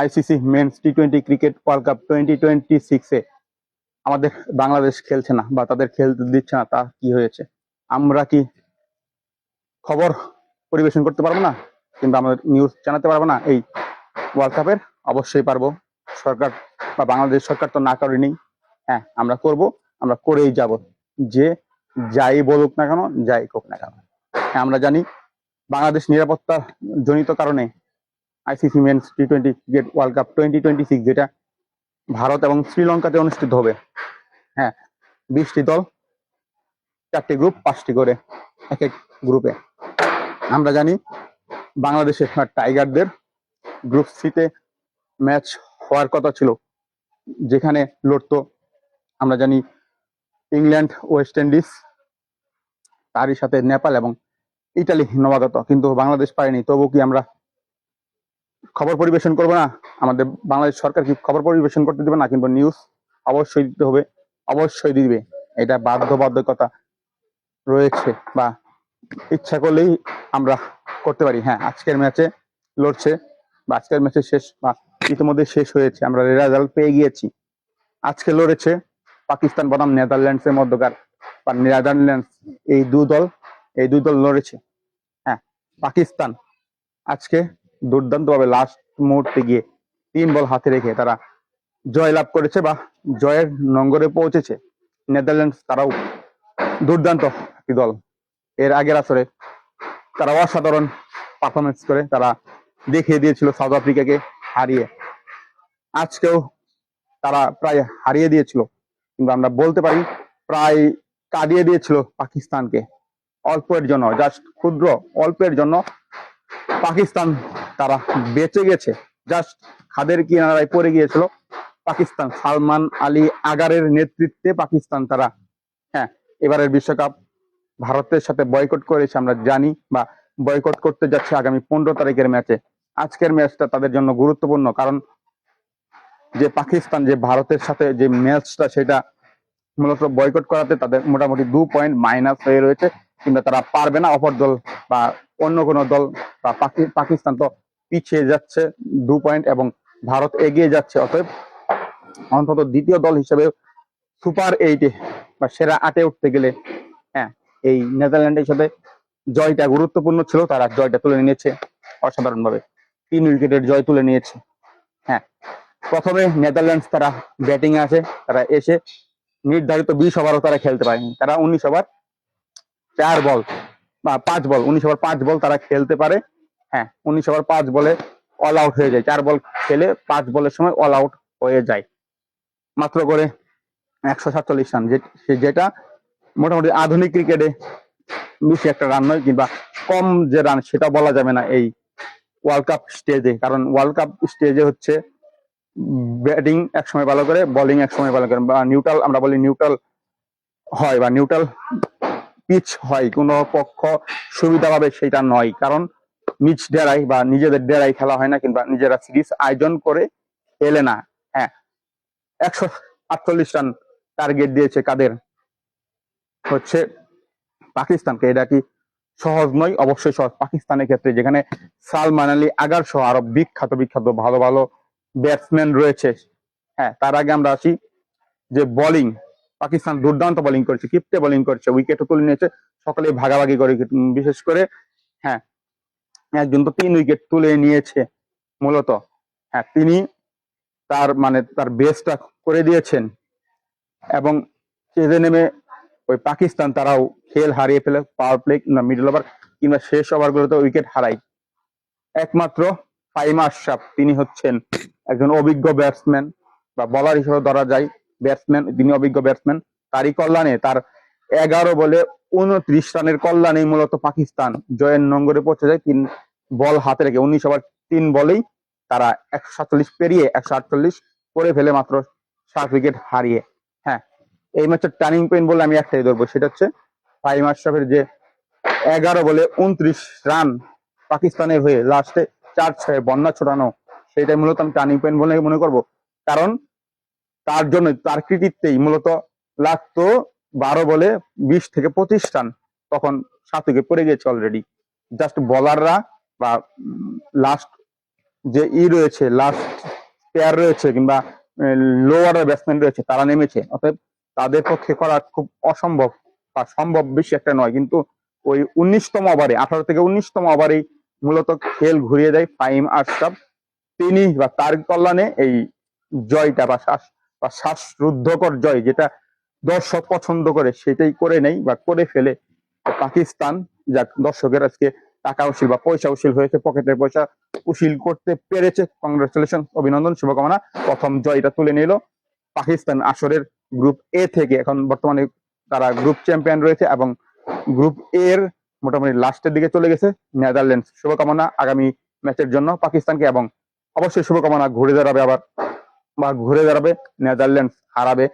ICC men's T twenty cricket world cup twenty twenty সিক্সে আমাদের বাংলাদেশ খেলছে না বা তাদের খেলতে দিচ্ছে না, তা কি হয়েছে? আমরা কি খবর পরিবেশন করতে পারব না? কিন্তু আমাদের নিউজ জানাতে পারব না? এই ওয়ার্ল্ড কাপের অবশ্যই পারব। সরকার বা বাংলাদেশ সরকার তো না করেনি হ্যাঁ আমরা করব, আমরা করেই যাব। যে যাই বলুক না কেন, যাই হোক না কেন। হ্যাঁ আমরা জানি বাংলাদেশ নিরাপত্তা জনিত কারণে ICC men's T twenty cricket world cup twenty twenty six যেটা ভারত এবং শ্রীলঙ্কাতে অনুষ্ঠিত হবে। হ্যাঁ বিশটি দল, চারটি গ্রুপ পাঁচটি করে এক এক গ্রুপে আমরা জানি বাংলাদেশের টাইগারদের গ্রুপ সিতে ম্যাচ হওয়ার কথা ছিল, যেখানে লড়তো আমরা জানি ইংল্যান্ড ওয়েস্ট ইন্ডিজ তারই সাথে নেপাল এবং ইটালি নবাগত। কিন্তু বাংলাদেশ পারেনি, তবু কি আমরা খবর পরিবেশন করব না। আমাদের বাংলাদেশ সরকার কি খবর পরিবেশন করতে দেবে না কিন্তু নিউজ অবশ্যই দিতে হবে, অবশ্যই দিবে। এটা বাধ্যবাধকতা রয়েছে বা ইচ্ছা করলেই আমরা করতে পারি। হ্যাঁ আজকের ম্যাচে লড়ছে বা আজকের ম্যাচে শেষ বা ইতিমধ্যে শেষ হয়েছে। আমরা রেজাল্ট পেয়ে গিয়েছি। আজকে লড়েছে পাকিস্তান বনাম নেদারল্যান্ডস এর মধ্যকার বা নেদারল্যান্ডস এই দু দল, এই দুই দল লড়েছে। হ্যাঁ পাকিস্তান আজকে দুর্দান্ত ভাবে লাস্ট মুহূর্তে গিয়ে তিন বল হাতে রেখে তারা জয় লাভ করেছে বা জয়ের নঙ্গরে পৌঁছেছে। নেদারল্যান্ডস তারাও দুর্দান্ত দল। এর আগের আসরে তারা অসাধারণ পারফরমেন্স করে তারা দেখিয়ে দিয়েছিল সাউথ আফ্রিকাকে হারিয়ে। আজকেও তারা প্রায় হারিয়ে দিয়েছিল কিন্তু আমরা বলতে পারি প্রায় কাঁদিয়ে দিয়েছিল পাকিস্তানকে। অল্পের জন্য জাস্ট ক্ষুদ্র অল্পের জন্য পাকিস্তান তারা বেঁচে গেছে। জাস্ট খাদের কিনারায় পড়ে গিয়েছিল। পাকিস্তান, সালমান আলী আগারের নেতৃত্বে পাকিস্তান তারা হ্যাঁ এবারের বিশ্বকাপ ভারতের সাথে বয়কট করেছে আমরা জানি বা বয়কট করতে যাচ্ছে আগামী পনেরো তারিখের ম্যাচে আজকের ম্যাচটা তাদের জন্য গুরুত্বপূর্ণ কারণ যে পাকিস্তান, যে ভারতের সাথে যে ম্যাচটা সেটা মূলত বয়কট করাতে তাদের মোটামুটি দু পয়েন্ট মাইনাস হয়ে রয়েছে। কিংবা তারা পারবে না অপর দল বা অন্য কোনো দল বা পাকিস্তান তো পিছিয়ে যাচ্ছে দু পয়েন্ট এবং ভারত এগিয়ে যাচ্ছে। অতএব অন্তত দ্বিতীয় দল হিসেবে সুপার এইটে বা সেরা আটে উঠতে গেলে হ্যাঁ এই নেদারল্যান্ডের সাথে জয়টা গুরুত্বপূর্ণ ছিল। তারা জয়টা তুলে নিয়েছে অসাধারণভাবে। তিন উইকেটের জয় তুলে নিয়েছে। হ্যাঁ প্রথমে নেদারল্যান্ডস তারা ব্যাটিং আসে, তারা এসে নির্ধারিত বিশ ওভারও তারা খেলতে পারেনি। তারা উনিশ ওভার চার বল, বা পাঁচ বল, উনিশ ওভার পাঁচ বল তারা খেলতে পারে। হ্যাঁ উনিশ ওভার পাঁচ বলে অল আউট হয়ে যায়। চার বল খেলে পাঁচ বলের সময় অল আউট হয়ে যায়। মাত্র করে একশো সাতচল্লিশ রান। যেটা মোটামুটি আধুনিক ক্রিকেটে বেশি একটা রান নয়, কিংবা কম যে রান, সেটা বলা যাবে না এই ওয়ার্ল্ড কাপ স্টেজে কারণ ওয়ার্ল্ড কাপ স্টেজে হচ্ছে ব্যাটিং এক সময় ভালো করে বোলিং এক সময় ভালো করে, বা নিউট্রাল আমরা বলি নিউট্রাল হয়, বা নিউট্রাল পিচ হয়, কোনো পক্ষ সুবিধা পাবে সেটা নয়। কারণ নিজ ডেরাই বা নিজেদের ডেরাই খেলা হয় না কিংবা নিজেরা সিরিজ আয়োজন করে এলে না। হ্যাঁ একশো আটচল্লিশ রান টার্গেট দিয়েছে কাদের? হচ্ছে পাকিস্তানকে। এটা কি সহজ নয়? অবশ্যই সহজ। পাকিস্তানের ক্ষেত্রে যেখানে সালমান আলী আগার সহ আরও বিখ্যাত বিখ্যাত, ভালো ভালো ব্যাটসম্যান রয়েছে। হ্যাঁ তার আগে আমরা আসি যে বোলিং পাকিস্তান দুর্দান্ত বোলিং করেছে, কিপ্টে বোলিং করেছে উইকেটও তুলে নিয়েছে সকলে ভাগাভাগি করে, বিশেষ করে হ্যাঁ একজন তো তিন উইকেট তুলে নিয়েছে, মূলত হ্যাঁ তিনি তার মানে তার বেস্টটা করে দিয়েছেন, এবং চেজে নেমে ওই পাকিস্তান তারাও খেল হারিয়ে ফেলে পাওয়ার প্লে কিংবা মিডল ওভার কিংবা শেষ ওভারগুলোতে উইকেট হারায়। একমাত্র ফাইমা আশরাফ তিনি হচ্ছেন একজন অভিজ্ঞ ব্যাটসম্যান বা বলার হিসেবে ধরা যায়। ব্যাটসম্যান তিনি অভিজ্ঞ ব্যাটসম্যান তারই কল্যাণে তার এগারো বলে উনত্রিশ রানের কল্যাণে মূলত পাকিস্তান জয়ের নঙ্গরে পৌঁছে যায়। তিন বল হাতে রেখে উনিশ ওভার তিন বলেই তারা একশো সাতচল্লিশ পেরিয়ে একশো আটচল্লিশ করে ফেলে মাত্র সাত উইকেট হারিয়ে। হ্যাঁ এই ম্যাচের টার্নিং পয়েন্ট বলে আমি একটাই ধরবো, সেটা হচ্ছে ফাইম আশরাফের যে এগারো বলে উনত্রিশ রান পাকিস্তানের হয়ে লাস্টে চার ছয়ে বন্যা ছোটানো, সেটাই মূলত আমি টার্নিং পয়েন্ট বলে মনে করব। কারণ তার জন্য তার কৃতিত্বেই মূলত লাগতো বারো বলে বিশ থেকে পঁচিশ রান তখন সাত উইকেট পড়ে গেছে অলরেডি জাস্ট বলাররা বা লাস্ট যে ই রয়েছে লাস্ট পেয়ার রয়েছে কিংবা লোয়ার ব্যাটসম্যান রয়েছে, তারা নেমেছে। অতএব তাদের পক্ষে করা খুব অসম্ভব বা সম্ভব বেশি একটা নয়। কিন্তু ওই উনিশতম ওভারে আঠারো থেকে উনিশতম ওভারেই মূলত খেল ঘুরিয়ে দেয় ফাইম আশরাফ। তিনি বা তার কল্যাণে এই জয়টা বা বা শ্বাসরুদ্ধকর জয় যেটা দর্শক পছন্দ করে, সেটাই করে নেই বা করে ফেলে পাকিস্তান। যাক, দর্শকের আজকে টাকা উশিল বা পয়সা উশিল হয়েছে পকেটের পয়সা উশিল করতে পেরেছে। কংগ্রেচুলেশন অভিনন্দন, শুভকামনা। প্রথম জয়টা তুলে নিল পাকিস্তান আসরের গ্রুপ এ থেকে। এখন বর্তমানে তারা গ্রুপ চ্যাম্পিয়ন রয়েছে এবং গ্রুপ এর মোটামুটি লাস্টের দিকে চলে গেছে নেদারল্যান্ডস শুভকামনা আগামী ম্যাচের জন্য পাকিস্তানকে এবং অবশ্যই শুভকামনা, ঘুরে দাঁড়াবে আবার বা ঘুরে দাঁড়াবে নেদারল্যান্ডস হারাবে